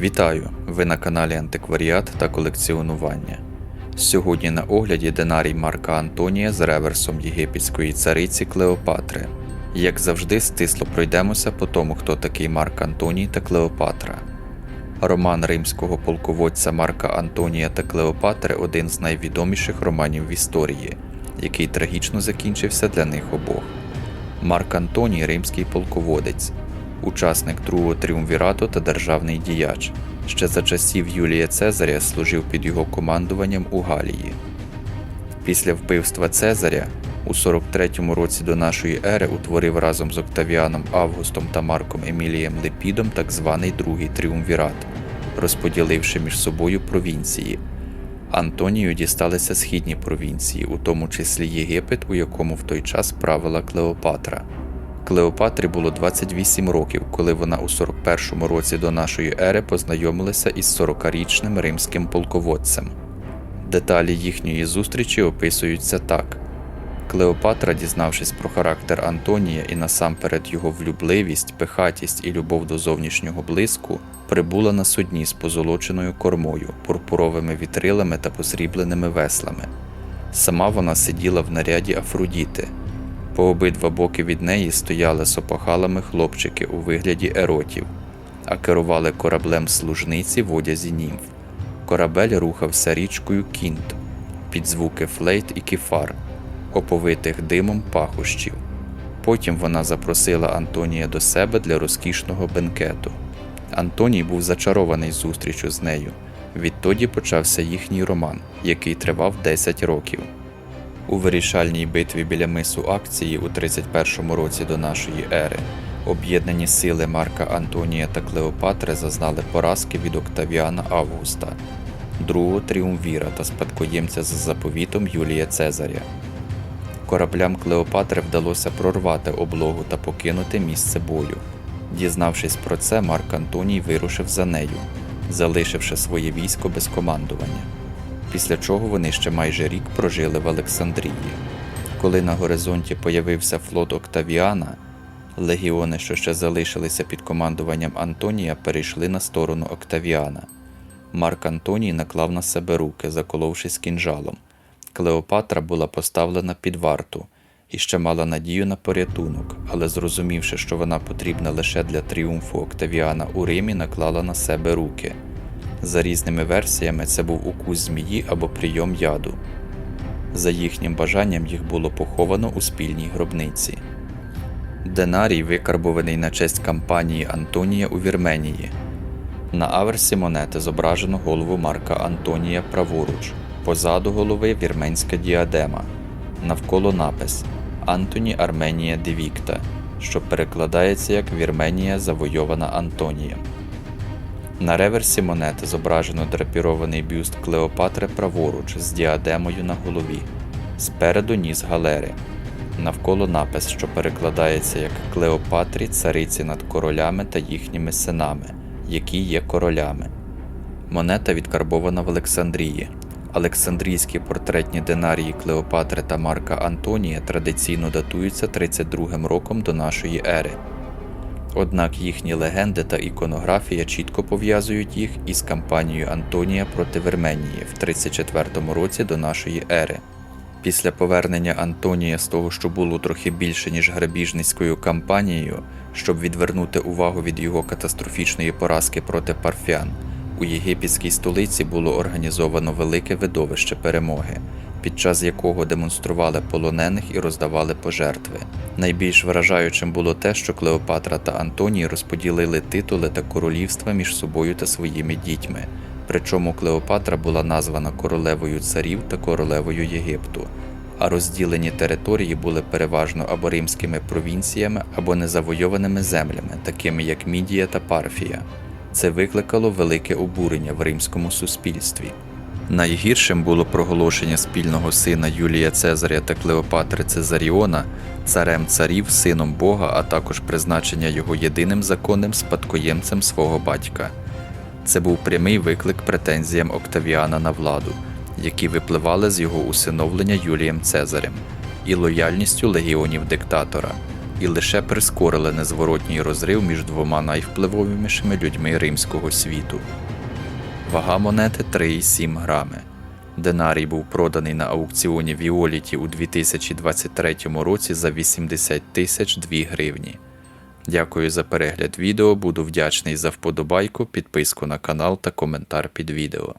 Вітаю! Ви на каналі Антикваріат та колекціонування. Сьогодні на огляді динарій Марка Антонія з реверсом єгипетської цариці Клеопатри. Як завжди, стисло пройдемося по тому, хто такий Марк Антоній та Клеопатра. Роман римського полководця Марка Антонія та Клеопатри один з найвідоміших романів в історії, який трагічно закінчився для них обох. Марк Антоній римський полководець, учасник другого тріумвірату та державний діяч. Ще за часів Юлія Цезаря служив під його командуванням у Галії. Після вбивства Цезаря у 43-му році до нашої ери утворив разом з Октавіаном Августом та Марком Емілієм Лепідом так званий Другий тріумвірат, розподіливши між собою провінції. Антонію дісталися східні провінції, у тому числі Єгипет, у якому в той час правила Клеопатра. Клеопатрі було 28 років, коли вона у 41-му році до нашої ери познайомилася із 40-річним римським полководцем. Деталі їхньої зустрічі описуються так. Клеопатра, дізнавшись про характер Антонія і насамперед його влюбливість, пихатість і любов до зовнішнього блиску, прибула на судні з позолоченою кормою, пурпуровими вітрилами та посрібленими веслами. Сама вона сиділа в наряді Афродіти. По обидва боки від неї стояли з опахалами хлопчики у вигляді еротів, а керували кораблем служниці в одязі німф. Корабель рухався річкою Кінт під звуки флейт і кефар, оповитих димом пахощів. Потім вона запросила Антонія до себе для розкішного бенкету. Антоній був зачарований зустрічю з нею. Відтоді почався їхній роман, який тривав 10 років. У вирішальній битві біля мису Акції у 31 році до нашої ери об'єднані сили Марка Антонія та Клеопатри зазнали поразки від Октавіана Августа, другого тріумвіра та спадкоємця за заповітом Юлія Цезаря. Кораблям Клеопатри вдалося прорвати облогу та покинути місце бою. Дізнавшись про це, Марк Антоній вирушив за нею, залишивши своє військо без командування після чого вони ще майже рік прожили в Олександрії. Коли на горизонті появився флот Октавіана, легіони, що ще залишилися під командуванням Антонія, перейшли на сторону Октавіана. Марк Антоній наклав на себе руки, заколовшись кінжалом. Клеопатра була поставлена під варту і ще мала надію на порятунок, але зрозумівши, що вона потрібна лише для тріумфу Октавіана у Римі, наклала на себе руки. За різними версіями, це був укус змії або прийом яду. За їхнім бажанням їх було поховано у спільній гробниці. Динарій викарбований на честь кампанії Антонія у Вірменії. На аверсі монети зображено голову Марка Антонія праворуч, позаду голови вірменська діадема, навколо напис Антоні Арменія Девікта, що перекладається як Вірменія завойована Антонієм. На реверсі монети зображено драпірований бюст Клеопатри праворуч з діадемою на голові, спереду ніс галери, навколо напис, що перекладається як Клеопатрі цариці над королями та їхніми синами, які є королями. Монета відкарбована в Олександрії. Олександрійські портретні динарії Клеопатри та Марка Антонія традиційно датуються 32 роком до нашої ери. Однак їхні легенди та іконографія чітко пов'язують їх із кампанією Антонія проти Вірменії в 34 році до нашої ери. Після повернення Антонія з того, що було трохи більше, ніж грабіжницькою кампанією, щоб відвернути увагу від його катастрофічної поразки проти парфян, у єгипетській столиці було організовано велике видовище перемоги, під час якого демонстрували полонених і роздавали пожертви. Найбільш вражаючим було те, що Клеопатра та Антоній розподілили титули та королівства між собою та своїми дітьми. Причому Клеопатра була названа королевою царів та королевою Єгипту, а розділені території були переважно або римськими провінціями, або незавойованими землями, такими як Мідія та Парфія. Це викликало велике обурення в римському суспільстві. Найгіршим було проголошення спільного сина Юлія Цезаря та Клеопатри Цезаріона царем царів, сином Бога, а також призначення його єдиним законним спадкоємцем свого батька. Це був прямий виклик претензіям Октавіана на владу, які випливали з його усиновлення Юлієм Цезарем і лояльністю легіонів диктатора. і лише прискорили незворотній розрив між двома найвпливовішими людьми римського світу. Вага монети 3,7 грами. Динарій був проданий на аукціоні Віоліті у 2023 році за 80 тисяч 2 гривні. Дякую за перегляд відео, буду вдячний за вподобайку, підписку на канал та коментар під відео.